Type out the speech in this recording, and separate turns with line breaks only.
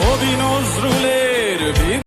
何必呢？